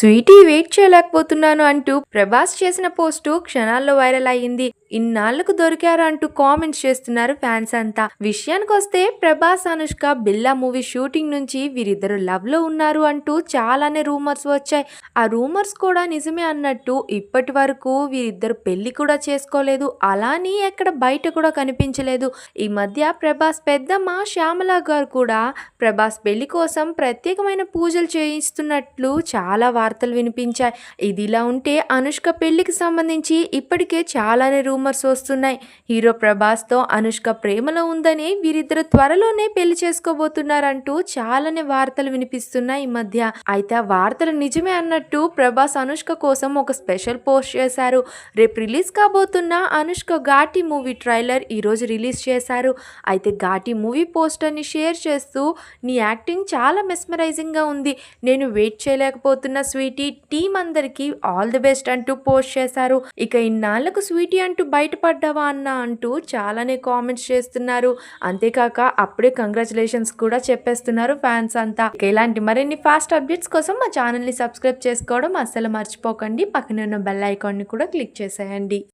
Sweetie wait చేయలేకపోతున్నాను అంటూ ప్రభాస్ చేసిన పోస్టు క్షణాల్లో వైరల్ అయ్యింది. ఇన్నాళ్ళకు దొరికారు అంటూ కామెంట్స్ చేస్తున్నారు ఫ్యాన్స్ అంతా. విషయానికి వస్తే ప్రభాస్ అనుష్క బిల్లా మూవీ షూటింగ్ నుంచి వీరిద్దరు లవ్లో ఉన్నారు అంటూ చాలానే రూమర్స్ వచ్చాయి. ఆ రూమర్స్ కూడా నిజమే అన్నట్టు ఇప్పటి వరకు వీరిద్దరు పెళ్ళి కూడా చేసుకోలేదు. అలాని ఎక్కడ బయట కూడా కనిపించలేదు. ఈ మధ్య ప్రభాస్ పెద్దమ్మ శ్యామల గారు కూడా ప్రభాస్ పెళ్ళి కోసం ప్రత్యేకమైన పూజలు చేయిస్తున్నట్లు చాలా వార్తలు వినిపించాయి. ఇదిలా ఉంటే అనుష్క పెళ్ళికి సంబంధించి ఇప్పటికే చాలానే రూమర్స్ వస్తున్నాయి. హీరో ప్రభాస్తో అనుష్క ప్రేమలో ఉందని వీరిద్దరు త్వరలోనే పెళ్ళి చేసుకోబోతున్నారంటూ చాలానే వార్తలు వినిపిస్తున్నాయి ఈ మధ్య. అయితే ఆ వార్తలు నిజమే అన్నట్టు ప్రభాస్ అనుష్క కోసం ఒక స్పెషల్ పోస్ట్ చేశారు. రేపు రిలీజ్ కాబోతున్న అనుష్క ఘాటి మూవీ ట్రైలర్ ఈరోజు రిలీజ్ చేశారు. అయితే ఘాటి మూవీ పోస్టర్ని షేర్ చేస్తూ నీ యాక్టింగ్ చాలా మెస్మరైజింగ్గా ఉంది. నేను వెయిట్ చేయలేకపోతున్న స్వీటీ టీం అందరికీ ఆల్ ది బెస్ట్ అంటూ పోస్ట్ చేశారు. ఇక ఇన్నాళ్ళకు స్వీటీ అంటూ బయటపడ్డావా అన్న అంటూ చాలానే కామెంట్స్ చేస్తున్నారు. అంతేకాక అప్పుడే కంగ్రాచులేషన్స్ కూడా చెప్పేస్తున్నారు ఫ్యాన్స్ అంతా. ఇక ఇలాంటి మరిన్ని ఫాస్ట్ అప్డేట్స్ కోసం మా ఛానల్ని సబ్స్క్రైబ్ చేసుకోవడం అస్సలు మర్చిపోకండి. పక్కనే ఉన్న బెల్ ఐకాన్ని కూడా క్లిక్ చేసేయండి.